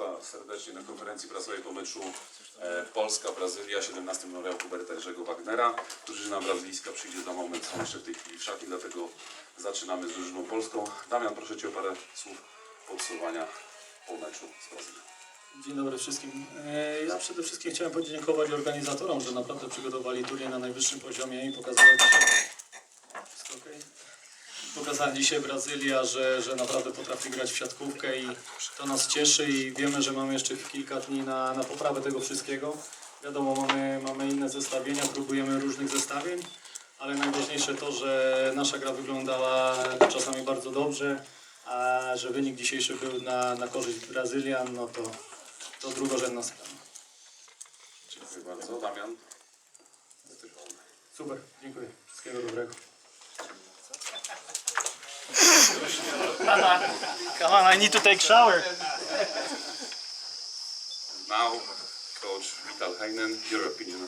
Państwa serdecznie na konferencji prasowej po meczu e, Polska-Brazylia 17 memoriał Huberta Jerzego Wagnera. Drużyna brazylijska przyjdzie za moment, są jeszcze w tej chwili w szatni, dlatego zaczynamy z drużyną polską. Damian, proszę Cię o parę słów podsumowania po meczu z Brazylią. Dzień dobry wszystkim. E, Ja przede wszystkim chciałem podziękować organizatorom, że naprawdę przygotowali turniej na najwyższym poziomie i pokazali dzisiaj, Wszystko okej? Pokazali dzisiaj Brazylia, że, że naprawdę potrafi grać w siatkówkę i to nas cieszy i wiemy, że mamy jeszcze kilka dni na, na poprawę tego wszystkiego. Wiadomo, mamy, mamy inne zestawienia, próbujemy różnych zestawień, ale najważniejsze to, że nasza gra wyglądała czasami bardzo dobrze, a że wynik dzisiejszy był na, na korzyść Brazylian, no to, to drugorzędna sprawa. Dziękuję bardzo. Damian? Super, dziękuję. Wszystkiego dobrego. Come on, I need to take shower. Now, coach Vital Heinen, your opinion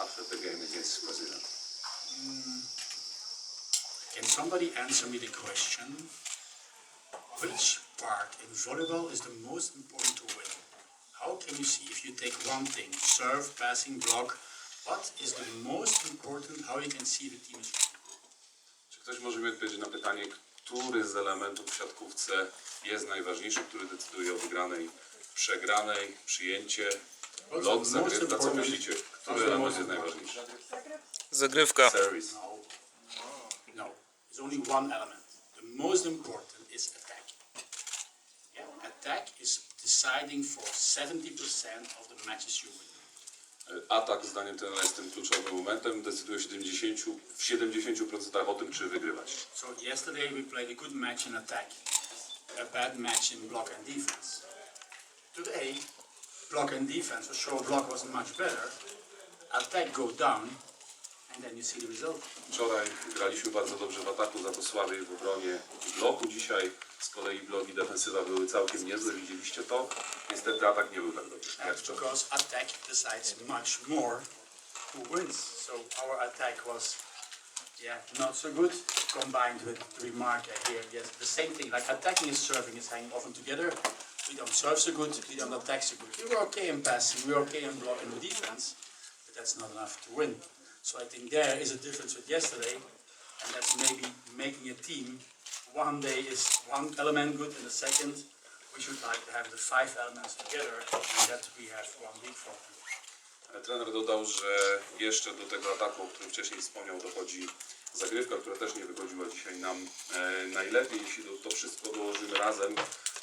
after the game against Brazil. Can somebody answer me the question? Which part in volleyball is the most important to win? How can you see if you take one thing, serve, passing, block, what is the most important, how you can see the team is winning? Czy ktoś może mi odpowiedzieć na pytanie, który z elementów w siatkówce jest najważniejszy, który decyduje o wygranej, przegranej, przyjęcie, most zagrywka, co myślicie? Który element jest najważniejszy? Zagrywka. Service. No. No. There's only one element. The most important is attack. Yeah? Attack is deciding for 70% of the matches you win. Atak, zdaniem trenera, jest tym kluczowym momentem. Decyduje 70, w 70% o tym, czy wygrywać. So yesterday we played a good match in attack, a bad match in block and defense. Today, block and defense, for sure block wasn't much better. Attack go down, Wczoraj graliśmy bardzo dobrze w ataku, za to słabiej w obronie bloku. Dzisiaj z kolei blok i defensywa były całkiem niezłe, widzieliście to. Niestety atak nie był tak dobry jak wczoraj. because attack decides much more who wins. So our attack was, yeah, not so good. Combined with the remark hear, yes, the same thing. Like attacking and serving is hanging often together. We don't serve so good. We don't attack so good. We were okay in passing. We were okay in blocking the defense, but that's not enough to win. So I think there is a difference with yesterday, and that's maybe making a team. One day is one element good, and the second we should like to have the five elements together, and that we have one week for. Trener dodał, że jeszcze do tego ataku, o którym wcześniej wspomniał, dochodzi zagrywka, która też nie wychodziła dzisiaj nam e, najlepiej. Jeśli to, to wszystko dołożymy razem,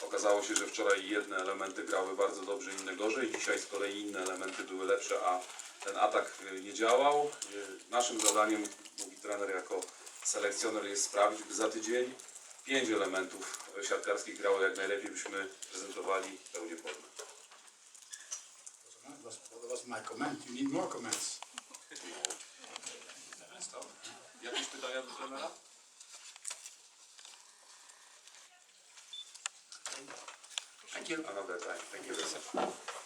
okazało się, że wczoraj jedne elementy grały bardzo dobrze, inne gorzej. Dzisiaj z kolei inne elementy były lepsze, a ten atak e, nie działał. E, Naszym zadaniem, mówi trener jako selekcjoner, jest sprawić, by za tydzień pięć elementów siatkarskich grało jak najlepiej, byśmy prezentowali pełnię formę. That was, that was my comment. You need more comments. Jakieś pytania do trenera? Thank you. Another time. Thank you very much.